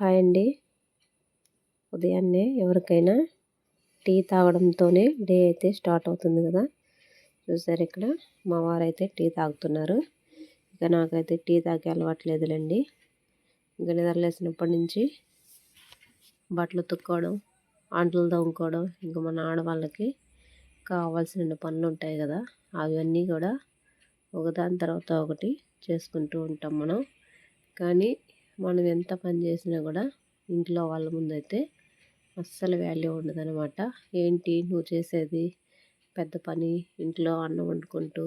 Hi అండి. ఉదయాన్నే ఎవరికైనా టీ తాగడంతోనే డే అయితే స్టార్ట్ అవుతుంది కదా. చూసారు ఇక్కడ మా వారైతే టీ తాగుతున్నారు. ఇక నాకైతే టీ తాగే అలవాట్లేదులేండి ఇంకా నిద్రలేసినప్పటి నుంచి బట్టలు తుక్కోవడం అంట్లు తోముకోవడం ఇంకా మన ఆడవాళ్ళకి కావాల్సిన పనులు ఉంటాయి కదా. అవన్నీ కూడా ఒకదాని తర్వాత ఒకటి చేసుకుంటూ ఉంటాం మనం. కానీ మనం ఎంత పని చేసినా కూడా ఇంట్లో వాళ్ళ ముందైతే అస్సలు వాల్యూ ఉండదనమాట ఏంటి నువ్వు చేసేది పెద్ద పని ఇంట్లో అన్నం వండుకుంటూ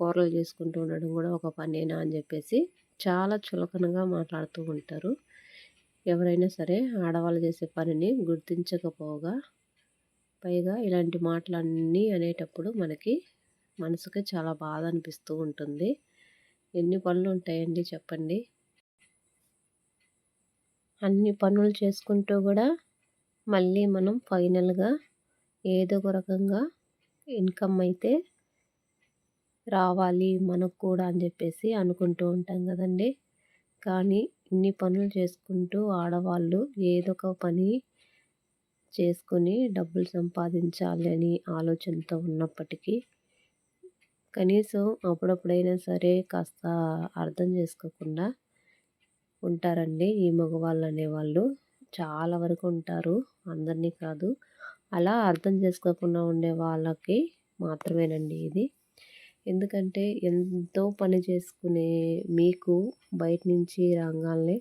కూరలు చేసుకుంటూ ఉండడం కూడా ఒక పనేనా అని చెప్పేసి చాలా చులకనగా మాట్లాడుతూ ఉంటారు. ఎవరైనా సరే ఆడవాళ్ళు చేసే పనిని గుర్తించకపోగా పైగా ఇలాంటి మాటలన్నీ అనేటప్పుడు మనకి మనసుకి చాలా బాధ అనిపిస్తూ ఉంటుంది. ఎన్ని పనులు ఉంటాయండి చెప్పండి? అన్ని పనులు చేసుకుంటూ కూడా మళ్ళీ మనం ఫైనల్గా ఏదో ఒక రకంగా ఇన్కమ్ అయితే రావాలి మనకు కూడా అని చెప్పేసి అనుకుంటూ ఉంటాం కదండి. కానీ ఇన్ని పనులు చేసుకుంటూ ఆడవాళ్ళు ఏదో ఒక పని చేసుకుని డబ్బులు సంపాదించాలి అని ఆలోచనతో ఉన్నప్పటికీ కనీసం అప్పుడప్పుడైనా సరే కాస్త అర్థం చేసుకోకుండా ఉంటారండి ఈ మగవాళ్ళు అనేవాళ్ళు. చాలా వరకు ఉంటారు అందరినీ కాదు. అలా అర్థం చేసుకోకుండా ఉండే వాళ్ళకి మాత్రమేనండి ఇది. ఎందుకంటే ఎంతో పని చేసుకునే మీకు బయట నుంచి రాగానే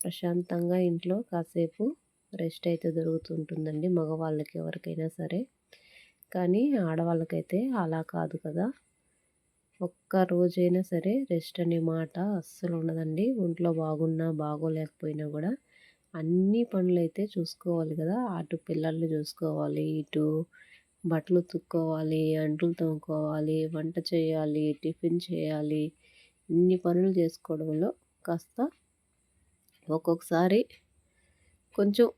ప్రశాంతంగా ఇంట్లో కాసేపు రెస్ట్ అయితే దొరుకుతుంటుందండి మగవాళ్ళకి ఎవరికైనా సరే. కానీ ఆడవాళ్ళకైతే అలా కాదు కదా. ఒక్క రోజైనా సరే రెస్ట్ అనే మాట అస్సలు ఉండదండి ఒంట్లో బాగున్నా బాగోలేకపోయినా కూడా అన్ని పనులు అయితే చూసుకోవాలి కదా. అటు పిల్లల్ని చూసుకోవాలి ఇటు బట్టలు తుక్కోవాలి అంట్లు తోముకోవాలి వంట చేయాలి టిఫిన్ చేయాలి ఇన్ని పనులు చేసుకోవడంలో కాస్త ఒక్కొక్కసారి కొంచెం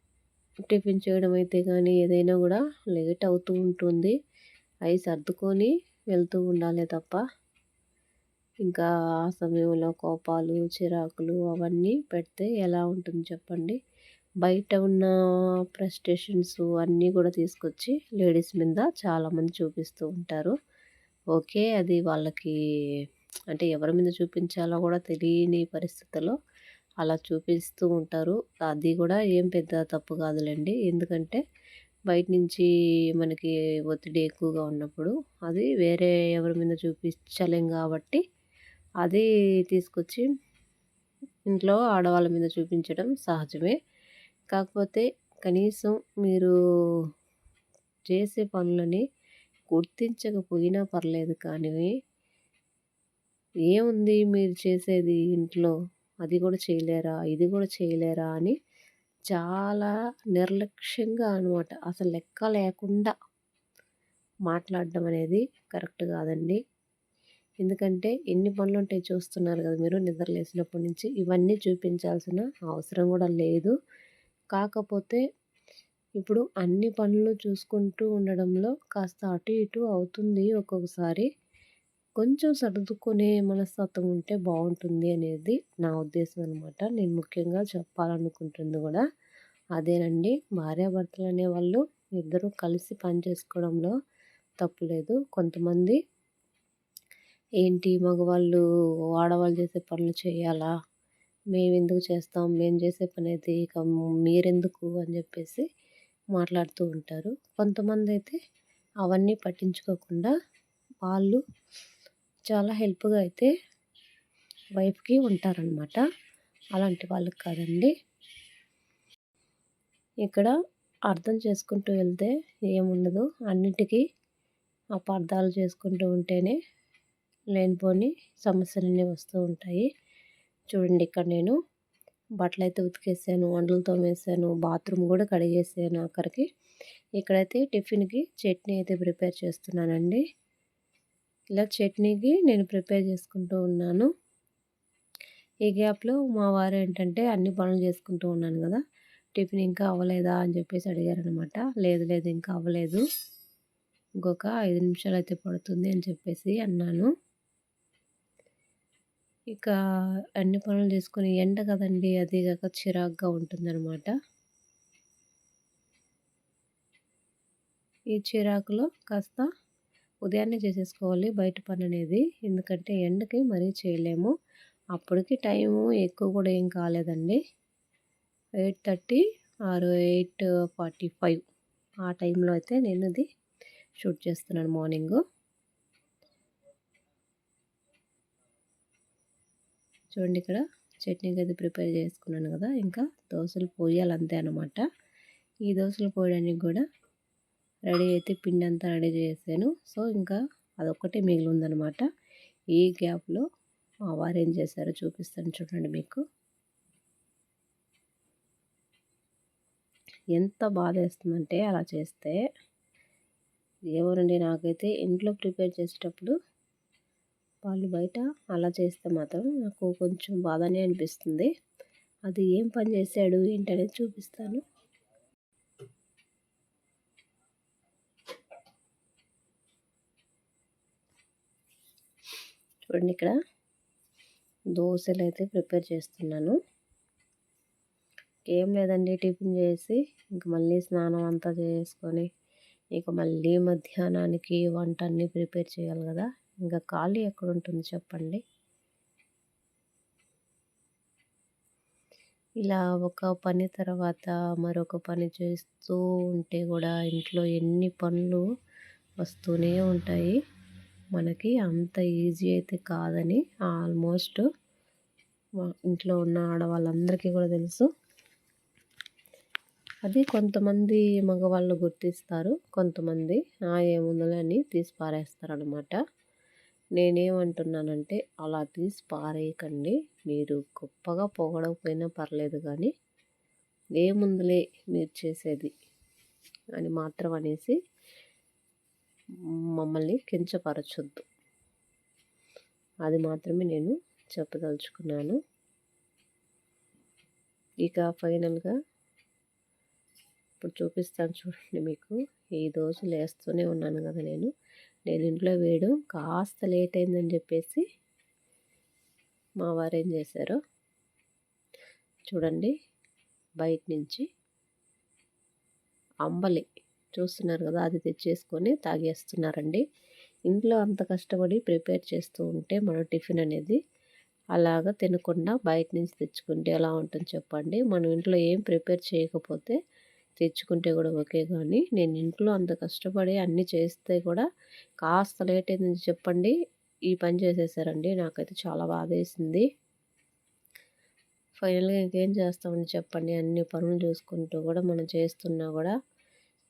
టిఫిన్ చేయడం అయితే కానీ ఏదైనా కూడా లేట్ అవుతూ ఉంటుంది. అవి సర్దుకొని వెళ్తూ ఉండాలి తప్ప ఇంకా ఆ సమయంలో కోపాలు చిరాకులు అవన్నీ పెడితే ఎలా ఉంటుంది చెప్పండి? బయట ఉన్న ఫ్రస్ట్రేషన్స్ అన్నీ కూడా తీసుకొచ్చి లేడీస్ మీద చాలామంది చూపిస్తూ ఉంటారు. ఓకే అది వాళ్ళకి అంటే ఎవరి మీద చూపించాలో కూడా తెలియని పరిస్థితుల్లో అలా చూపిస్తూ ఉంటారు. అది కూడా ఏం పెద్ద తప్పు కాదులేండి. ఎందుకంటే బయట నుంచి మనకి ఒత్తిడి ఎక్కువగా ఉన్నప్పుడు అది వేరే ఎవరి మీద చూపించలేం కాబట్టి అది తీసుకొచ్చి ఇంట్లో ఆడవాళ్ళ మీద చూపించడం సహజమే. కాకపోతే కనీసం మీరు చేసే పనులని గుర్తించకపోయినా పర్లేదు కానీ ఏముంది మీరు చేసేది ఇంట్లో? అది కూడా చేయలేరా? ఇది కూడా చేయలేరా? అని చాలా నిర్లక్ష్యంగా అనమాట. అసలు లెక్క లేకుండా మాట్లాడడం అనేది కరెక్ట్ కాదండి. ఎందుకంటే ఎన్ని పనులు ఉంటాయి చూస్తున్నారు కదా మీరు నిద్రలేసినప్పటి నుంచి ఇవన్నీ చూపించాల్సిన అవసరం కూడా లేదు. కాకపోతే ఇప్పుడు అన్ని పనులు చూసుకుంటూ ఉండడంలో కాస్త అటు ఇటు అవుతుంది ఒక్కొక్కసారి. కొంచెం సర్దుకునే మనస్తత్వం ఉంటే బాగుంటుంది అనేది నా ఉద్దేశం అనమాట నేను ముఖ్యంగా చెప్పాలనుకుంటుంది కూడా అదేనండి. భార్యాభర్తలు అనేవాళ్ళు ఇద్దరూ కలిసి పని చేసుకోవడంలో తప్పులేదు. కొంతమంది ఏంటి మగవాళ్ళు ఆడవాళ్ళు చేసే పనులు చేయాలా? మేము ఎందుకు చేస్తాం? మేము చేసే పని అయితే ఇక మీరెందుకు? అని చెప్పేసి మాట్లాడుతూ ఉంటారు. కొంతమంది అయితే అవన్నీ పట్టించుకోకుండా వాళ్ళు చాలా హెల్ప్గా అయితే వైఫ్కి ఉంటారనమాట అలాంటి వాళ్ళకి కాదండి. ఇక్కడ అర్థం చేసుకుంటూ వెళ్తే ఏముండదు. అన్నిటికీ అపార్థాలు చేసుకుంటూ ఉంటేనే లేనిపోని సమస్యలన్నీ వస్తూ ఉంటాయి. చూడండి ఇక్కడ నేను బట్టలు అయితే ఉతికేసాను వంటలు తోమేసాను బాత్రూమ్ కూడా కడిగేసాను అక్కడికి. ఇక్కడైతే టిఫిన్కి చట్నీ అయితే ప్రిపేర్ చేస్తున్నానండి. ఇలా చట్నీకి నేను ప్రిపేర్ చేసుకుంటూ ఉన్నాను. ఈ గ్యాప్లో మా వారు ఏంటంటే అన్ని పనులు చేసుకుంటూ ఉన్నాను కదా టిఫిన్ ఇంకా అవ్వలేదా అని చెప్పేసి అడిగారనమాట లేదు లేదు ఇంకా అవ్వలేదు. ఇంకొక ఐదు నిమిషాలు అయితే పడుతుంది అని చెప్పేసి అన్నాను. ఇక అన్ని పనులు చేసుకుని ఎండ కదండి అది కాక చిరాగ్గా ఉంటుందన్నమాట. ఈ చిరాకులో కాస్త ఉదయాన్నే చేసేసుకోవాలి బయట పని అనేది ఎందుకంటే ఎండకి మరీ చేయలేము. అప్పటికి టైము ఎక్కువ కూడా ఏం కాలేదండి. ఎయిట్ థర్టీ ఆరు ఎయిట్ ఫార్టీ ఫైవ్ ఆ టైంలో అయితే నేను ఇది షూట్ చేస్తున్నాను మార్నింగు. చూడండి ఇక్కడ చట్నీకి అయితే ప్రిపేర్ చేసుకున్నాను కదా ఇంకా దోశలు పోయాలి అంతే అనమాట ఈ దోశలు పోయడానికి కూడా రెడీ అయితే పిండి అంతా రెడీ చేశాను. సో ఇంకా అదొక్కటే మిగిలి ఉందనమాట ఈ గ్యాప్లో మా వారు ఏం చేశారో చూపిస్తాను చూడండి మీకు. ఎంత బాధ వేస్తుందంటే అలా చేస్తే. ఏమోనండి నాకైతే ఇంట్లో ప్రిపేర్ చేసేటప్పుడు వాళ్ళు బయట అలా చేస్తే మాత్రం నాకు కొంచెం బాధనే అనిపిస్తుంది. అది ఏం పని చేశాడు ఏంటనేది చూపిస్తాను. చూడండి ఇక్కడ దోశలు అయితే ప్రిపేర్ చేస్తున్నాను. ఏం లేదండి టిఫిన్ చేసి ఇంక మళ్ళీ స్నానం అంతా చేసుకొని ఇక మళ్ళీ మధ్యాహ్నానికి వంట అన్నీ ప్రిపేర్ చేయాలి కదా. ఇంకా ఖాళీ ఎక్కడ ఉంటుంది చెప్పండి. ఇలా ఒక పని తర్వాత మరొక పని చేస్తూ ఉంటే కూడా ఇంట్లో ఎన్ని పనులు వస్తూనే ఉంటాయి. మనకి అంత ఈజీ అయితే కాదని ఆల్మోస్ట్ ఇంట్లో ఉన్న ఆడవాళ్ళందరికీ కూడా తెలుసు. అది కొంతమంది మగవాళ్ళు గుర్తిస్తారు కొంతమంది ఏముందని తీసి పారేస్తారు అనమాట నేనేమంటున్నానంటే అలా తీసి పారేయకండి. మీరు గొప్పగా పొగడకపోయినా పర్లేదు కానీ ఏముందులే మీరు చేసేది అని మాత్రం అనేసి మమ్మల్ని కించపరచొద్దు. అది మాత్రమే నేను చెప్పదలుచుకున్నాను. ఇక ఫైనల్గా ఇప్పుడు చూపిస్తాను చూడండి మీకు. ఈ దోశలు వేస్తూనే ఉన్నాను కదా నేను. నేను ఇంట్లో వేయడం కాస్త లేట్ అయిందని చెప్పేసి మా వారు ఏం చేశారు చూడండి. బయట నుంచి అంబలి చూస్తున్నారు కదా అది తెచ్చేసుకొని తాగేస్తున్నారండి. ఇంట్లో అంత కష్టపడి ప్రిపేర్ చేస్తూ ఉంటే మన టిఫిన్ అనేది అలాగా తినకుండా బయట నుంచి తెచ్చుకుంటే ఎలా ఉంటుంది చెప్పండి. మనం ఇంట్లో ఏం ప్రిపేర్ చేయకపోతే తెచ్చుకుంటే కూడా ఓకే కానీ నేను ఇంట్లో అంత కష్టపడి అన్నీ చేస్తే కూడా కాస్త లేట్ అయిందని చెప్పండి. ఈ పని చేసేసారండి. నాకైతే చాలా బాధ వేసింది ఫైనల్గా ఇంకేం చేస్తామని చెప్పండి. అన్ని పనులు చూసుకుంటూ కూడా మనం చేస్తున్నా కూడా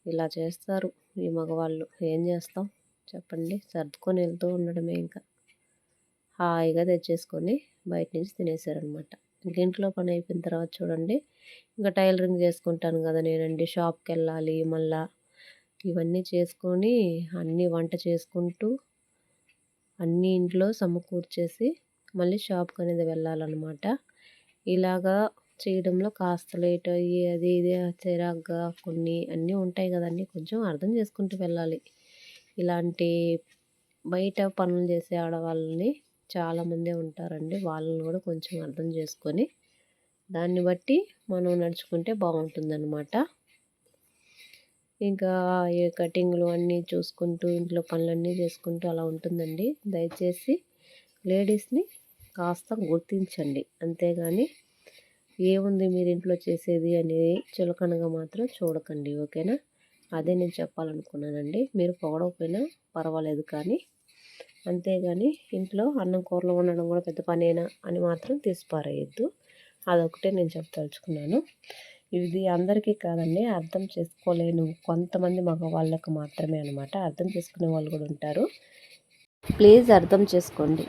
ఇలా చేస్తారు ఈ మగవాళ్ళు. ఏం చేస్తాం? చెప్పండి. సర్దుకొని వెళ్తూ ఉండడమే ఇంకా. హాయిగా తెచ్చేసుకొని బయట నుంచి తినేసారనమాట ఇంట్లో పని అయిపోయిన తర్వాత చూడండి. ఇంకా టైలరింగ్ చేసుకుంటాను కదా నేనండి. షాప్కి వెళ్ళాలి మళ్ళా ఇవన్నీ చేసుకొని అన్నీ వంట చేసుకుంటూ అన్నీ ఇంట్లో సమకూర్చేసి మళ్ళీ షాప్కి అనేది వెళ్ళాలన్నమాట. ఇలాగా చేయడంలో కాస్త లేట్ అయ్యి అది ఇది చిరాగ్గా కొన్ని అన్నీ ఉంటాయి కదండి. కొంచెం అర్థం చేసుకుంటూ వెళ్ళాలి. ఇలాంటి బయట పనులు చేసే ఆడవాళ్ళని చాలామందే ఉంటారండి. వాళ్ళని కూడా కొంచెం అర్థం చేసుకొని దాన్ని బట్టి మనం నడుచుకుంటే బాగుంటుందన్నమాట. ఇంకా ఏ కటింగ్లు అన్నీ చూసుకుంటూ ఇంట్లో పనులన్నీ చేసుకుంటూ అలా ఉంటుందండి. దయచేసి లేడీస్ని కాస్త గుర్తించండి. అంతేగాని ఏముంది మీరు ఇంట్లో చేసేది అనేది చులకనగా మాత్రం చూడకండి. ఓకేనా? అదే నేను చెప్పాలనుకున్నానండి. మీరు పొగడకపోయినా పర్వాలేదు కానీ అంతేగాని ఇంట్లో అన్నం కూరలు ఉండడం కూడా పెద్ద పనేనా అని మాత్రం తీసిపారేయద్దు. అదొకటే నేను చెప్పదలుచుకున్నాను. ఇది అందరికీ కాదండి అర్థం చేసుకోలేను కొంతమంది మగవాళ్ళకు మాత్రమే అనమాట అర్థం చేసుకునే వాళ్ళు కూడా ఉంటారు. ప్లీజ్ అర్థం చేసుకోండి.